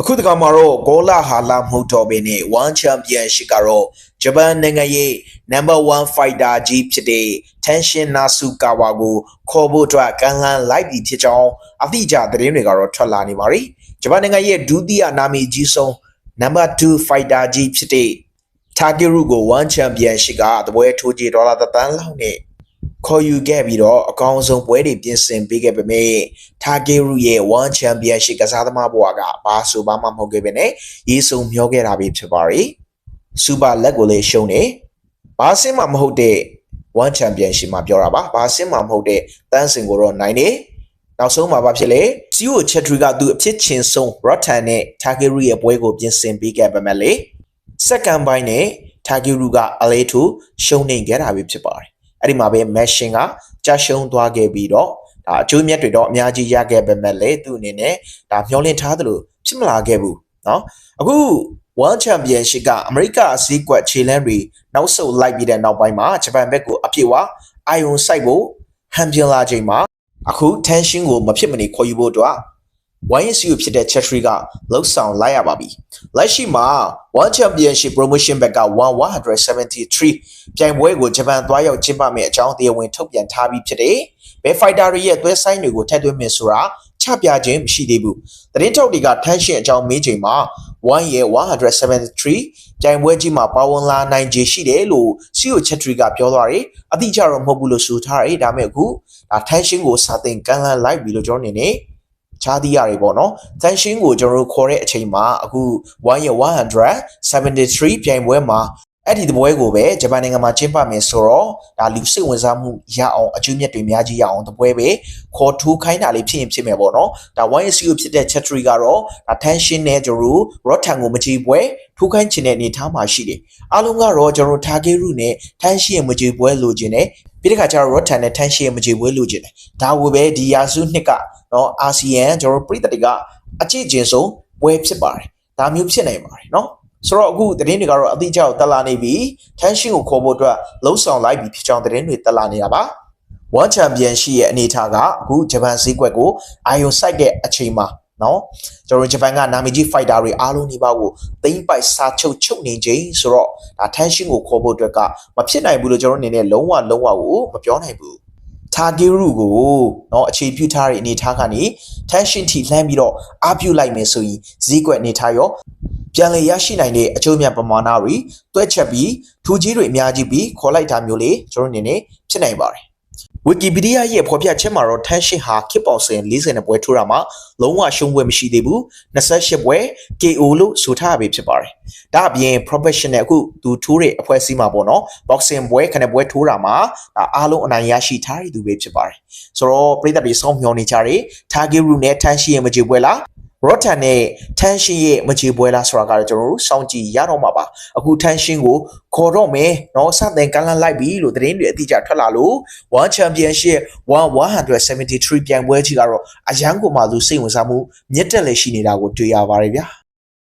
အခုတခါမှာတော့ဂေါလာဟာလာမဟုတ်တော့ဘဲနဲ့ One Championship ကတော့ဂျပန်နိုင်ငံရဲ့ number 1 fighter ကြီးဖြစ်တဲ့ Tenshin Nasukawa ကိုခေါ်ဖို့အတွက်ကမ်းလှမ်းလိုက်ပြီဖြစ်ကြောင်းအသိကြသတင်းတွေကတော့ထွက်လာနေပါပြီဂျပန်နိုင်ငံရဲ့ဒုတိယနာမည်ကြီးဆုံး number 2 fighter ကြီးဖြစ်တဲ့ Takeru ကို One Championship ကတပွဲထိုးကြဒေါ်လာတစ်သန်းလောက်နဲ့ ခေါ်ယူခဲ့ပြီးတော့အကောင်းဆုံးပွဲတွေပြင်ဆင်ပေးခဲ့ပေမဲ့တာဂေရုရဲ့ One Championship ကစားသမားဘဝကဘာဆိုဘာမှမဟုတ်ခဲ့ပဲနဲ့ရေးစုံမျောခဲ့တာပဲဖြစ်ပါရီစူပါလက်ကိုလည်းရှုံးတယ်ဘာစင်းမှမဟုတ်တဲ့ One Championship မှာပြောတာပါဘာစင်းမှမဟုတ်တဲ့တန်းစင်ကိုတော့နိုင်တယ်နောက်ဆုံးမှာဘာဖြစ်လဲစီယိုချက်ထရီကသူအဖြစ်ချင်းဆုံးရော့ထန်နဲ့တာဂေရုရဲ့ပွဲကိုပြင်ဆင်ပေးခဲ့ပေမဲ့လေစက္ကန့်ပိုင်းနဲ့တာဂေရုကအလေးထူရှုံးနေခဲ့တာပဲဖြစ်ပါတယ် အဲ့ဒီမှာပဲမက်ရှင်ကကြာရှုံးသွားခဲ့ပြီးတော့ဒါအကျိုးမြတ်တွေတော့အများကြီးရခဲ့ပေမဲ့လေသူ့အနေနဲ့ဒါမျောလင့်ထားသလိုဖြစ်မလာခဲ့ဘူးเนาะအခု World Championship ကအမေရိကဈေးကွက်ခြေလမ်းတွေနောက်ဆုတ်လိုက်ပြီးတဲ့နောက်ပိုင်းမှာဂျပန်ဘက်ကိုအပြည့်အဝအာယုံစိုက်ဖို့ဟန်ပြင်လာချိန်မှာအခု tension ကိုမဖြစ်မနေခေါ်ယူဖို့အတွက် YSU ဖြစ်တဲ့ Chatry ကလှုပ်ဆောင်လိုက်ရပါပြီ။လက်ရှိမှာ World Championship Promotion ဘက်က1173ပြိုင်ပွဲကိုဂျပန်သွားရောက်ကျင်းပမယ့်အကြောင်းတရားဝင်ထုတ်ပြန်ထားပြီးဖြစ်တယ်။ဘယ် fighter တွေရဲ့သွဲဆိုင်တွေကိုထည့်သွင်းမယ်ဆိုတာချပြခြင်းမရှိသေးဘူး။သတင်းထုတ်တွေက tension အကြောင်းမေးချိန်မှာ1ရဲ့173ပြိုင်ပွဲကြီးမှာပါဝင်လာနိုင်ခြေရှိတယ်လို့ CEO Chatry ကပြောသွားတယ်။အတိအကျတော့မဟုတ်ဘူးလို့ဆိုထားတယ်။ဒါပေမဲ့အခုဒါ tension ကိုစာသင်ကမ်းလှမ်းလိုက်ပြီလို့ကျွန်တော်အနေနဲ့ ချားသီးရတယ်ပေါ့နော်။ tension ကိုကျွန်တော်တို့ခေါ်တဲ့အချိန်မှာအခု1ရဲ့173ပြိုင်ပွဲမှာအဲ့ဒီတပွဲကိုပဲဂျပန်နိုင်ငံမှာကျင်းပမယ်ဆိုတော့ဒါလူစိတ်ဝင်စားမှုရအောင်အကျိုးမြတ်တွေအများကြီးရအောင်တပွဲပဲခေါ်ထိုးခိုင်းတာလေးဖြစ်ရင်ဖြစ်မယ်ပေါ့နော်ဒါ YSU ဖြစ်တဲ့ Chatry ကတော့ဒါ tension နဲ့ကျွန်တော်တို့ Rotan ကိုမကြည့်ပွဲထိုးခိုင်းခြင်းတဲ့အနေထားမှာရှိတယ်အားလုံးကတော့ကျွန်တော် Takeru နဲ့ tension ရဲ့မကြည့်ပွဲလိုချင်တယ်ပြီးတဲ့ခါကျတော့ Rotan နဲ့ tension ရဲ့မကြည့်ပွဲလိုချင်တယ်ဒါကိုပဲဒီယာစုနှစ်က နော်အာဆီယံကျွန်တော်ပြည်သက်တွေကအကြည့်ကျင်ဆုံးပွဲဖြစ်ပါတယ်ဒါမျိုးဖြစ်နိုင်ပါတယ်နော်ဆိုတော့အခုသတင်းတွေကတော့အတိအကျကိုတက်လာနေပြီ tension ကိုခေါ်ဖို့အတွက်လှုံ့ဆော်လိုက်ပြီဖြစ်ကြောင်းသတင်းတွေတက်လာနေတာပါ One Champion ရှိရဲ့အနေအထားကအခုဂျပန်ဈေးကွက်ကိုအာယုံစိုက်တဲ့အချိန်မှာနော်ကျွန်တော်ဂျပန်ကနာမည်ကြီး fighter တွေအားလုံးဒီပါကိုသိမ့်ပိုက်စာချုပ်ချုပ်နေချိန်ဆိုတော့ဒါ tension ကိုခေါ်ဖို့အတွက်ကမဖြစ်နိုင်ဘူးလို့ကျွန်တော်အနေနဲ့လုံးဝလုံးဝကိုမပြောနိုင်ဘူး target ကိုနော်အခြေပြုထားတဲ့အနေအထားကနေ tension ထိလှမ်းပြီးတော့အားပြုလိုက်မယ်ဆိုရင်ဈေးကွက်အနေအထားရောပြန်လည်ရရှိနိုင်တဲ့အကျိုးမြတ်ပမာဏတွေတွဲချက်ပြီးထူကြီးတွေအများကြီးပြီးခေါ်လိုက်တာမျိုးလေးကျွန်တော်အနေနဲ့ဖြစ်နိုင်ပါတယ် ဝီကီပီဒီးယားရဲ့ဖော်ပြချက်မှာတော့ tension ဟာခစ်ပေါင်စင်40ပွဲထိုးတာမှာလုံးဝရှုံးပွဲမရှိသေးဘူး28ပွဲ KO လို့ဆိုထားပြီဖြစ်ပါတယ်။ဒါအပြင် professional အခုသူထိုးတဲ့အဖွဲ့အစည်းမှာပေါ့နော် boxing ပွဲခနဲ့ပွဲထိုးတာမှာဒါအားလုံးအနိုင်ရရှိထားတဲ့သူပဲဖြစ်ပါတယ်။ဆိုတော့ပြည်သက်တွေစောင့်မျှော်နေကြတယ် target route နဲ့ tension ရဲ့မကြေပွဲလား ရော့ထန်နဲ့ထန်ရှင်းရဲ့မချေပွဲလားဆိုတာကတော့ကျွန်တော်တို့စောင့်ကြည့်ရတော့မှာပါအခုထန်ရှင်းကိုခေါ်တော့မယ်နော်စတဲ့ကလန်လိုက်ပြီလို့သတင်းတွေအတိအကျထွက်လာလို့1 Championship 173ပြိုင်ပွဲကြီးကတော့အရန်ကိုမှလူစိတ်ဝင်စားမှုမြင့်တက်လည်းရှိနေတာကိုတွေ့ရပါတယ်ဗျာ